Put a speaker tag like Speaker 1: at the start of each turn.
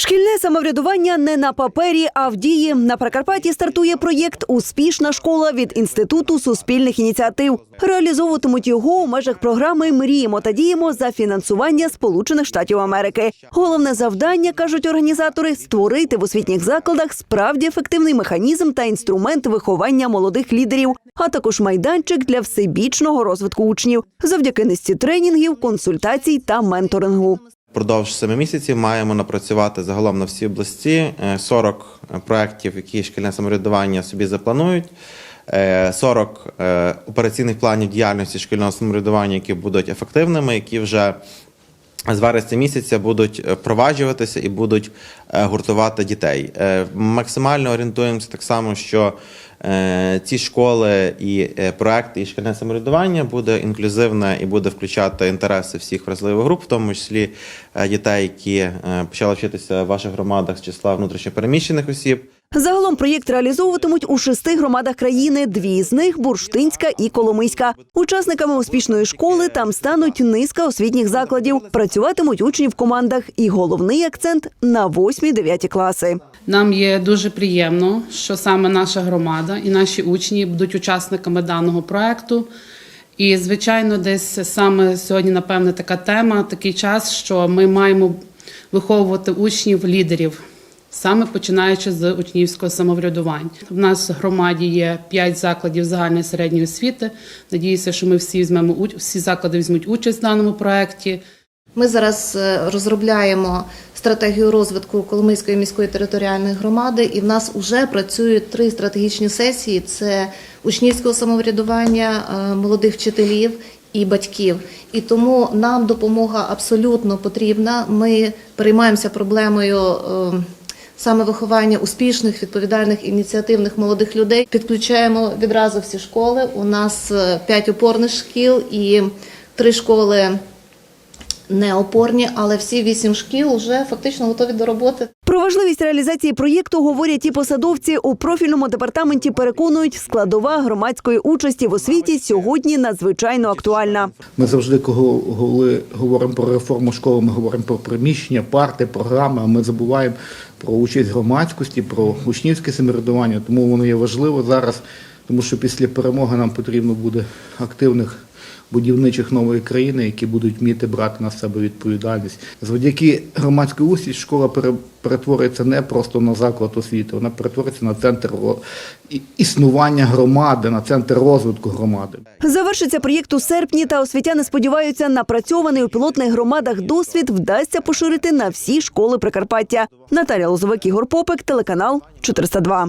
Speaker 1: Шкільне самоврядування не на папері, а в дії. На Прикарпатті стартує проєкт Успішна школа від інституту суспільних ініціатив. Реалізовуватимуть його у межах програми Мріємо та діємо за фінансування Сполучених Штатів Америки. Головне завдання кажуть організатори створити в освітніх закладах справді ефективний механізм та інструмент виховання молодих лідерів, а також майданчик для всебічного розвитку учнів завдяки низці тренінгів, консультацій та менторингу.
Speaker 2: Впродовж семи місяців маємо напрацювати загалом на всі області е, 40 проєктів, які шкільне самоврядування собі запланують. е, 40 е, операційних планів діяльності шкільного самоврядування, які будуть ефективними, які вже з вересня місяця будуть е, впроваджуватися і будуть е, гуртувати дітей. Е, Максимально орієнтуємося так само, що ці школи і проекти, і шкільне самоврядування буде інклюзивне і буде включати інтереси всіх вразливих груп, в тому числі дітей, які почали вчитися в ваших громадах з числа внутрішньопереміщених осіб.
Speaker 1: Загалом проєкт реалізовуватимуть у шести громадах країни. Дві з них бурштинська і Коломийська. Учасниками успішної школи там стануть низка освітніх закладів. Працюватимуть учні в командах. І головний акцент на 8-9 класи.
Speaker 3: Нам є дуже приємно, що саме наша громада і наші учні будуть учасниками даного проекту. І, звичайно, десь саме сьогодні, напевне, така тема, такий час, що ми маємо виховувати учнів лідерів, саме починаючи з учнівського самоврядування. У нас в громаді є 5 закладів загальної середньої освіти. Надіюся, що ми всі візьмемо всі заклади візьмуть участь в даному проекті.
Speaker 4: Ми зараз е, розробляємо стратегію розвитку Коломийської міської територіальної громади, і в нас вже працюють три стратегічні сесії: це учнівського самоврядування, е, молодих вчителів і батьків. І тому нам допомога абсолютно потрібна. Ми переймаємося проблемою. Саме виховання успішних, відповідальних, ініціативних молодих людей підключаємо відразу всі школи. У нас е, п'ять опорних шкіл і три школи не опорні, але всі вісім шкіл вже фактично готові до роботи.
Speaker 1: Про важливість реалізації проєкту говорять і посадовці у профільному департаменті. Переконують, складова громадської участі в освіті сьогодні надзвичайно актуальна.
Speaker 5: Ми завжди, коли говоримо про реформу школи, ми говоримо про приміщення, парти, програми, а ми забуваємо про участь громадськості, про учнівське самоврядування. Тому воно є важливо зараз, тому що після перемоги нам потрібно буде активних будівничих нової країни, які будуть вміти брати на себе відповідальність. Завдяки громадській участі школа пере- перетворюється не просто на заклад освіти, вона перетворюється на центр існування громади, на центр розвитку громади.
Speaker 1: Завершиться проєкт у серпні, та освітяни сподіваються, напрацьований у пілотних громадах досвід вдасться поширити на всі школи Прикарпаття. Наталя Лозовик, Ігор Попик, телеканал 402.